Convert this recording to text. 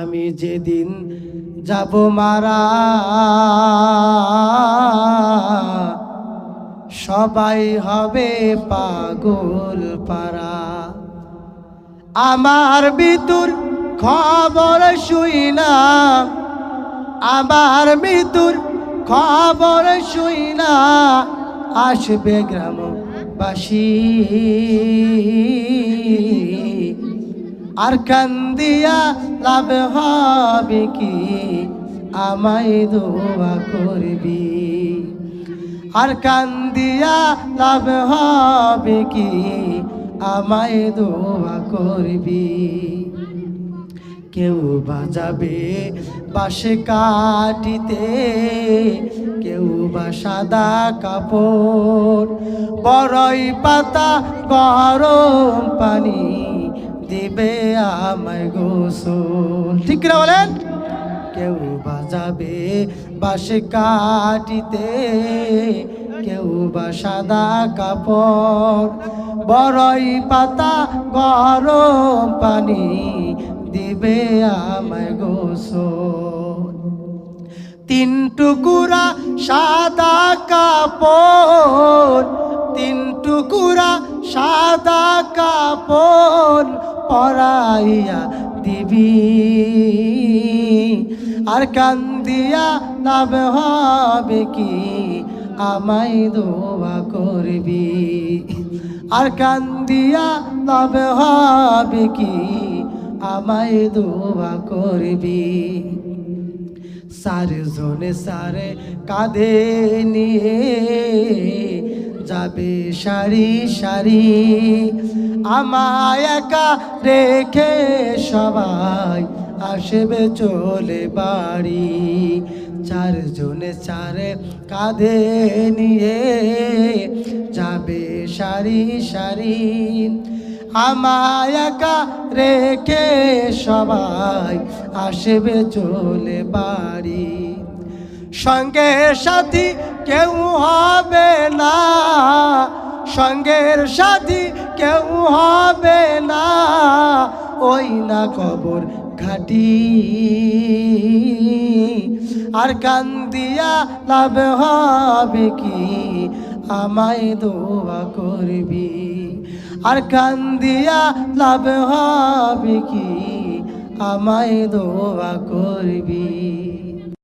আমি যেদিন যাব মারা, সবাই হবে পাগল পারা। আমার বিতুর খবর শুই না আমার মৃত্যুর খবর শুই না আসবে গ্রামবাসী। আর কান্দিয়া লাভ হবে কি? আমায় দোয়া করবি। আর কান্দিয়া লাভ হবে কি? আমায় দোয়া করবি। কেউ বাজাবে বাসে কাটিতে, কেউ বা সাদা কাপড় বড়ই পাতা গরম পানি। দিবে আমায় গোসল। ঠিক না বলেন? কেউ বাজাবে বাসে কাটিতে কেউ বা সাদা কাপড়। বড়ই পাতা গরম পানি দিবে আমায় গোসল। তিন টুকুরা সাদা কাপড়, তিন টুকুরা সাদা কাপড় পরাইয়া দিবি। আর কান্দিয়া লাভ হবে কি? আমায় দোয়া করবি। আর কান্দিয়া লাভ হবে কি? আমায় দোয়া করবি। সারে জনে সারে কাঁধে নিয়ে যাবে সারি সারি। আমায় একা রেখে সবাই আসবে চলে বাড়ি। চারজনে চারে কাঁধে নিয়ে যাবে সারি সারি। আমায় একা রেখে সবাই আসবে চলে বাড়ি। সঙ্গে সাথী কেউ হবে সঙ্গের সাথী কেউ হবে না। ওই না কবর ঘাটি। আর কান্দিয়া লাভ হবে কি? আমায় দোয়া করবি। আর কান্দিয়া লাভ হবে কি? আমায় দোয়া করবি।